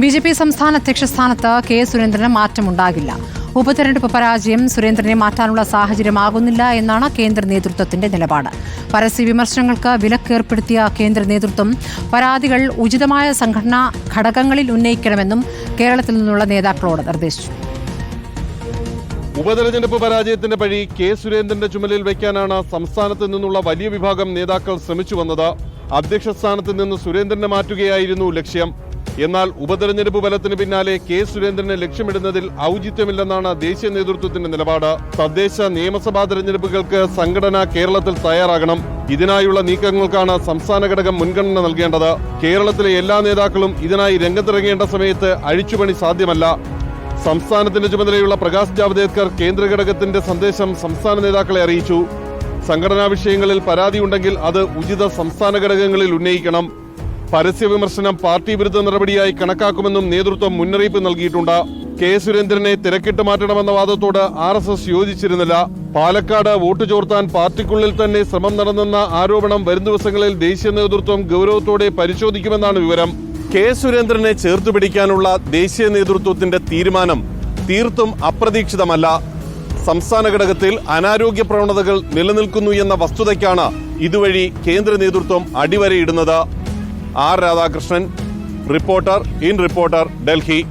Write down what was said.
B J P സംസ്ഥാന അധ്യക്ഷ സ്ഥാനത്ത് കെ സുരേന്ദ്രന് മാറ്റമുണ്ടാകില്ല. ഉപതെരഞ്ഞെടുപ്പ് പരാജയം സുരേന്ദ്രനെ മാറ്റാനുള്ള സാഹചര്യമാകുന്നില്ല എന്നാണ് കേന്ദ്ര നേതൃത്വത്തിന്റെ നിലപാട്. പരസ്യ വിമർശനങ്ങൾക്ക് വിലക്കേർപ്പെടുത്തിയ കേന്ദ്ര നേതൃത്വം പരാതികൾ ഉചിതമായ സംഘടനാ ഘടകങ്ങളിൽ ഉന്നയിക്കണമെന്നും കേരളത്തിൽ നിന്നുള്ള നേതാക്കളോട് നിർദ്ദേശിച്ചു. ഉപതെരഞ്ഞെടുപ്പ് പരാജയത്തിന്റെ പഴി കെ സുരേന്ദ്രന്റെ ചുമലിൽ വയ്ക്കാനാണ് സംസ്ഥാനത്ത് നിന്നുള്ള വലിയ വിഭാഗം നേതാക്കൾ ശ്രമിച്ചു വന്നത്. അധ്യക്ഷ സ്ഥാനത്ത് നിന്ന് സുരേന്ദ്രനെ മാറ്റുകയായിരുന്നു ലക്ഷ്യം. എന്നാൽ ഉപതെരഞ്ഞെടുപ്പ് ഫലത്തിന് പിന്നാലെ കെ സുരേന്ദ്രനെ ലക്ഷ്യമിടുന്നതിൽ ഔചിത്യമില്ലെന്നാണ് ദേശീയ നേതൃത്വത്തിന്റെ നിലപാട്. തദ്ദേശ നിയമസഭാ തെരഞ്ഞെടുപ്പുകൾക്ക് സംഘടന കേരളത്തിൽ തയ്യാറാകണം. ഇതിനായുള്ള നീക്കങ്ങൾക്കാണ് സംസ്ഥാന ഘടകം മുൻഗണന നൽകേണ്ടത്. കേരളത്തിലെ എല്ലാ നേതാക്കളും ഇതിനായി രംഗത്തിറങ്ങേണ്ട സമയത്ത് അഴിച്ചുപണി സാധ്യമല്ല. സംസ്ഥാനത്തിന്റെ ചുമതലയുള്ള പ്രകാശ് ജാവ്ദേക്കർ കേന്ദ്ര ഘടകത്തിന്റെ സന്ദേശം സംസ്ഥാന നേതാക്കളെ അറിയിച്ചു. സംഘടനാ വിഷയങ്ങളിൽ പരാതിയുണ്ടെങ്കിൽ അത് ഉചിത സംസ്ഥാന ഘടകങ്ങളിൽ ഉന്നയിക്കണം. പരസ്യ വിമർശനം പാർട്ടി വിരുദ്ധ നടപടിയായി കണക്കാക്കുമെന്നും നേതൃത്വം മുന്നറിയിപ്പ് നൽകിയിട്ടുണ്ട്. കെ സുരേന്ദ്രനെ തിരക്കിട്ട് മാറ്റണമെന്ന വാദത്തോട് ആർ എസ് എസ് യോജിച്ചിരുന്നില്ല. പാലക്കാട് വോട്ട് ചോർത്താൻ പാർട്ടിക്കുള്ളിൽ തന്നെ ശ്രമം നടന്നെന്ന ആരോപണം വരും ദിവസങ്ങളിൽ ദേശീയ നേതൃത്വം ഗൗരവത്തോടെ പരിശോധിക്കുമെന്നാണ് വിവരം. കെ സുരേന്ദ്രനെ ചേർത്തു പിടിക്കാനുള്ള ദേശീയ നേതൃത്വത്തിന്റെ തീരുമാനം തീർത്തും അപ്രതീക്ഷിതമല്ല. സംസ്ഥാന ഘടകത്തിൽ അനാരോഗ്യ പ്രവണതകൾ നിലനിൽക്കുന്നു എന്ന വസ്തുതയ്ക്കാണ് ഇതുവഴി കേന്ദ്ര നേതൃത്വം അടിവരയിടുന്നത്. R Radhakrishnan reporter in reporter Delhi.